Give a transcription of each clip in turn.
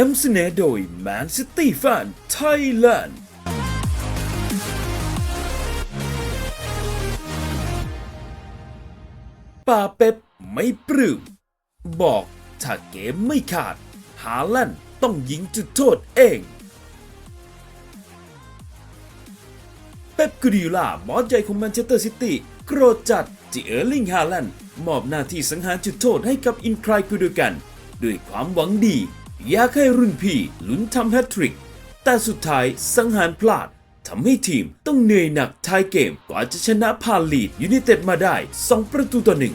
นำเสนอโดย Man City Fan Thailand ป่าเป๊ปไม่ปลื้มบอกถ้าเกมไม่ขาด ฮาลันต้องยิงจุดโทษเอง เป๊ปกูดิโอลาหมอใจของแมนเชสเตอร์ซิตี้โกรธจัดที่เออร์ลิงฮาลันมอบหน้าที่สังหารจุดโทษให้กับอินครายกูดูกัน ด้วยความหวังดี อยากให้รุ่นพี่ลุ้นทำแฮตทริก แต่สุดท้ายสังหารพลาดทำให้ทีมต้องเหนื่อยหนักท้ายเกมกว่าจะชนะพาลีดยูไนเต็ดมาได้ 2 ประตูต่อหนึ่ง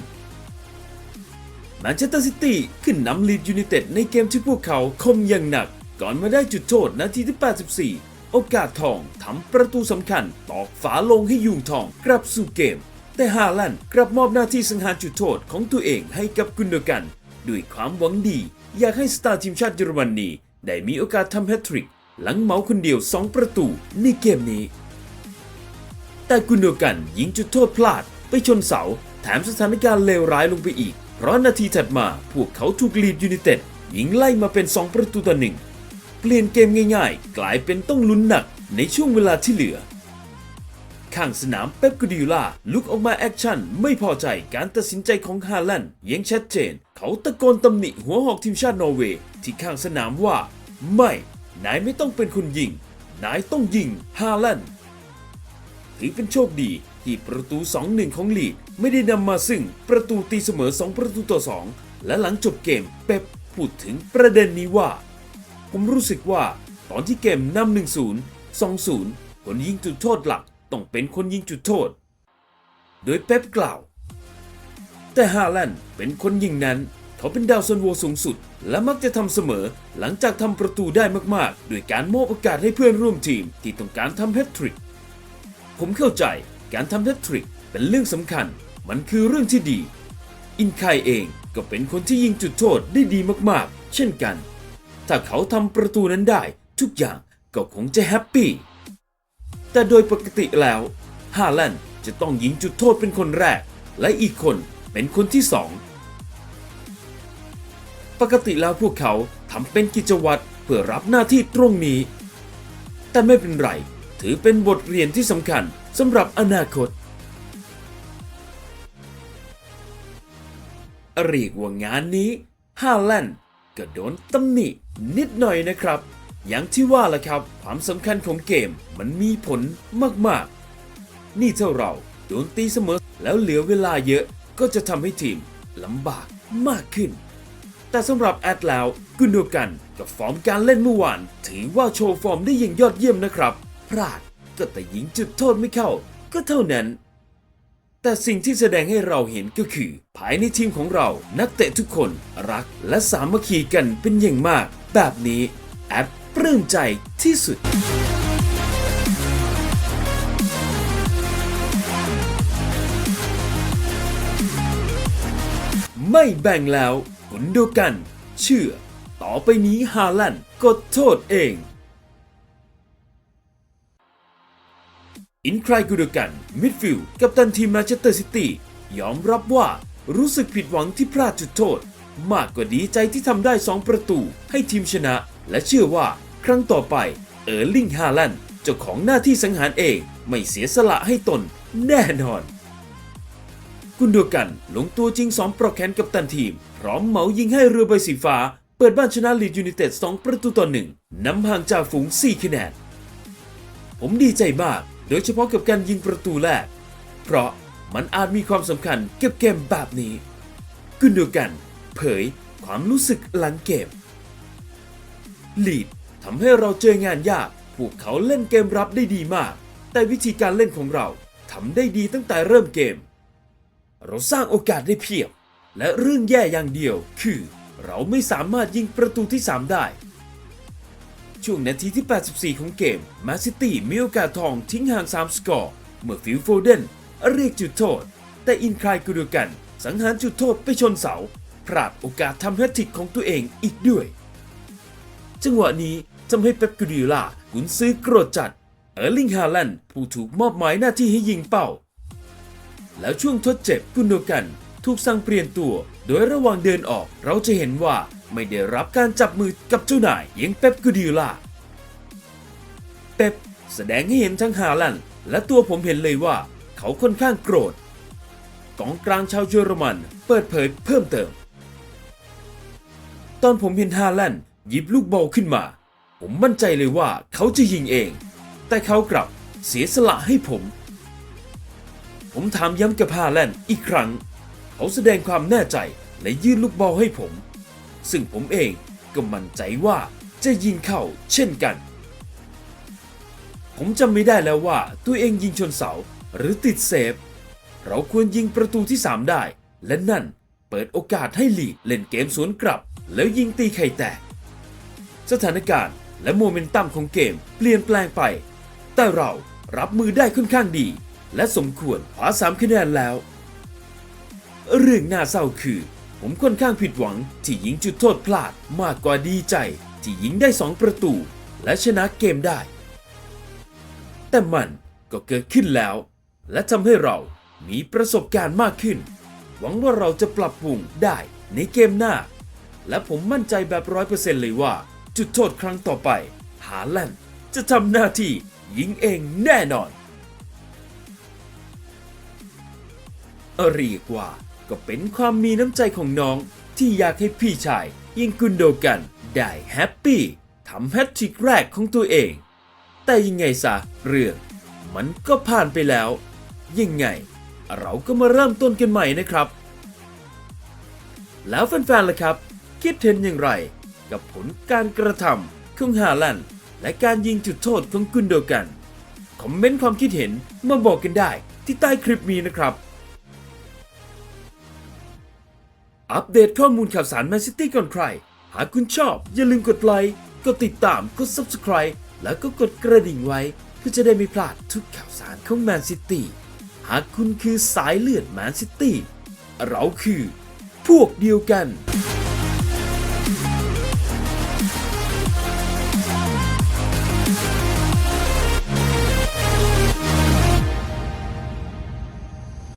แมนเชสเตอร์ซิตี้ขึ้นนำลีดยูไนเต็ดในเกมที่พวกเขาคมอย่างหนัก ก่อนมาได้จุดโทษนาทีที่ 84 โอกาสทองทำประตูสำคัญตอกฝาลงให้ยุงทองกลับสู่เกม แต่ฮาลันกลับมอบหน้าที่สังหารจุดโทษของตัวเองให้กับกุนโดกัน ด้วยความหวังดี อยากให้สตาร์ทีมชาติเยอรมนีได้มีโอกาสทำแฮตทริก หลังเหมาคนเดียว 2 ประตูในเกมนี้ แต่กุนโดกันยิงจุดโทษพลาดไปชนเสา แถมสถานการณ์เลวร้ายลงไปอีก เพราะนาทีถัดมาพวกเขาถูกลีดยูไนเต็ดยิงไล่มาเป็น 2 ประตูต่อหนึ่งเปลี่ยนเกมง่ายๆ กลายเป็นต้องลุ้นหนักในช่วงเวลาที่เหลือ ข้างสนามเป๊ปกูดิโอลาลุกออกมาแอคชั่น ไม่พอใจการตัดสินใจของฮาลันด์ยังชัดเจน เขาตะโกนตำหนิหัวหอกทีมชาตินอร์เวย์ที่ข้างสนามว่า ไม่ นายไม่ต้องเป็นคนยิง นายต้องยิงฮาลันด์ถือเป็นโชคดีที่ประตู 2-1 ของลีดไม่ได้นำมาซึ่งประตูตีเสมอ 2 ประตูต่อ 2 และหลังจบเกมเป๊ปพูดถึงประเด็นนี้ว่า ผมรู้สึกว่าตอนที่เกมนำ1-0 2-0 คนยิงจุดโทษหลัก ต้องเป็นคนยิงจุดโทษ โดยเป๊ปกล่าว แต่ฮาแลนด์เป็นคนยิงนั้น เขาเป็นดาวซันโวสูงสุด และมักจะทำเสมอหลังจากทำประตูได้มากๆ โดยการมอบโอกาสให้เพื่อนร่วมทีมที่ต้องการทำแฮตทริก ผมเข้าใจการทำแฮตทริกเป็นเรื่องสำคัญ มันคือเรื่องที่ดี อินไคเองก็เป็นคนที่ยิงจุดโทษได้ดีมากๆ เช่นกัน ถ้าเขาทำประตูนั้นได้ทุกอย่างก็คงจะแฮปปี้ แต่โดยปกติแล้วฮาแลนด์จะต้องยิงจุดโทษเป็นคนแรก และอีกคนเป็นคนที่สองปกติแล้วพวกเขาทำเป็นกิจวัตรเพื่อรับหน้าที่ตรงนี้ แต่ไม่เป็นไร ถือเป็นบทเรียนที่สำคัญสำหรับอนาคตเรียกว่างานนี้ฮาแลนด์ก็โดนตำหนินิดหน่อยนะครับ อย่างที่ว่าละครับ ความสำคัญของเกมมันมีผลมากๆ นี่ถ้าเราโดนตีเสมอแล้วเหลือเวลาเยอะก็จะทำให้ทีมลำบากมากขึ้น แต่สำหรับแอดแล้วกุนโดกันกับฟอร์มการเล่นเมื่อวาน ถือว่าโชว์ฟอร์มได้อย่างยอดเยี่ยมนะครับ พลาดก็แต่ยิงจุดโทษไม่เข้า ก็เท่านั้น แต่สิ่งที่แสดงให้เราเห็นก็คือ ภายในทีมของเรานักเตะทุกคนรักและสามัคคีกันเป็นอย่างมาก แบบนี้แอด ปลื้มใจที่สุดไม่แบ่งแล้วกุนโดกัน เชื่อ ต่อไปนี้ฮาลันกดโทษเอง อินครายกูดกัน มิดฟิลด์กัปตันทีมแมนเชสเตอร์ซิตี้ยอมรับว่ารู้สึกผิดหวังที่พลาดจุดโทษ มากกว่าดีใจที่ทำได้ 2 ประตูให้ทีมชนะ และเชื่อว่าครั้งต่อไปเออร์ลิงฮาลันด์เจ้าของหน้าที่สังหารเองไม่เสียสละให้ตนแน่นอน กุนโดกันลงตัวจริง 2ปรแกรมกับตันทีม พร้อมเหมายิงให้เรือใบสีฟ้า เปิดบ้านชนะลีดยูไนเต็ด 2 ประตูต่อหนึ่งนำห่างจากฝูง 4 คะแนน ผมดีใจมาก โดยเฉพาะกับการยิงประตูแรก เพราะมันอาจมีความสำคัญกับเกมแบบนี้กุนโดกัน เผยความรู้สึกหลังเกมลีดทำให้เราเจองานยาก พวกเขาเล่นเกมรับได้ดีมาก แต่วิธีการเล่นของเราทำได้ดีตั้งแต่เริ่มเกม เราสร้างโอกาสได้เพียบ และเรื่องแย่อย่างเดียวคือ เราไม่สามารถยิงประตูที่ 3 ได้ ช่วงนาทีที่ 84 ของเกมมาซิตี้มีโอกาสทองทิ้งห่าง 3 สกอร์ เมื่อฟิลโฟเดนเรียกจุดโทษ แต่อินคลายกูดูกัน สังหารจุดโทษไปชนเสา พลาดโอกาสทำแฮตทริกของตัวเองอีกด้วย จังหวะนี้ทำให้เป๊ปกูดิโอลากุนซื้อโกรธจัด เออร์ลิงฮาแลนด์ผู้ถูกมอบหมายหน้าที่ให้ยิงเป้า แล้วช่วงทดเจ็บกุนโดกันถูกสั่งเปลี่ยนตัว โดยระหว่างเดินออกเราจะเห็นว่าไม่ได้รับการจับมือกับเจ้านายยังเป๊ปกูดิโอลาเป๊ปแสดงให้เห็นทั้งฮาแลนด์และตัวผมเห็นเลยว่า เขาค่อนข้างโกรธกองกลางชาวเยอรมันเปิดเผยเพิ่มเติม ตอนผมเห็นฮาแลนด์หยิบลูกบอลขึ้นมา ผมมั่นใจเลยว่าเขาจะยิงเอง แต่เขากลับเสียสละให้ผม ผมถามย้ำกับฮาแลนด์อีกครั้ง เขาแสดงความแน่ใจและยื่นลูกบอลให้ผม ซึ่งผมเองก็มั่นใจว่าจะยิงเข้าเช่นกัน ผมจำไม่ได้แล้วว่าตัวเองยิงชนเสาหรือติดเซฟ เราควรยิงประตูที่ 3 ได้ และนั่นเปิดโอกาสให้ลีกเล่นเกมสวนกลับ แล้วยิงตีไข่แตก สถานการณ์และโมเมนตัมของเกมเปลี่ยนแปลงไป แต่เรารับมือได้ค่อนข้างดี และสมควรคว้า3คะแนนแล้ว เรื่องน่าเศร้าคือ ผมค่อนข้างผิดหวังที่ยิงจุดโทษพลาดมากกว่าดีใจ ที่ยิงได้2ประตู และชนะเกมได้ แต่มันก็เกิดขึ้นแล้ว และทำให้เรามีประสบการณ์มากขึ้น หวังว่าเราจะปรับปรุงได้ในเกมหน้า และผมมั่นใจแบบร้อยเปอร์เซ็นต์เลยว่า จุดโทษครั้งต่อไป หาแลนด์จะทำหน้าที่ยิงเองแน่นอนเรียกว่าก็เป็นความมีน้ำใจของน้องที่อยากให้พี่ชายยิงกุนโดกันได้แฮปปี้ทำแฮตทริกแรกของตัวเอง แต่ยังไงซะเรื่อง มันก็ผ่านไปแล้ว ยังไง เราก็มาเริ่มต้นกันใหม่นะครับ แล้วแฟนๆล่ะครับ คิดเห็นอย่างไร กับผลการกระทำของฮาลันและการยิงจุดโทษของกุนโดกัน คอมเมนต์ความคิดเห็นมาบอกกันได้ที่ใต้คลิปนี้นะครับ อัปเดตข้อมูลข่าวสารแมนซิตี้ก่อนใคร หากคุณชอบอย่าลืมกดไลค์กดติดตามกด Subscribe แล้วก็กดกระดิ่งไว้เพื่อจะได้ไม่พลาดทุกข่าวสารของแมนซิตี้หากคุณคือสายเลือดแมนซิตี้เราคือพวกเดียวกัน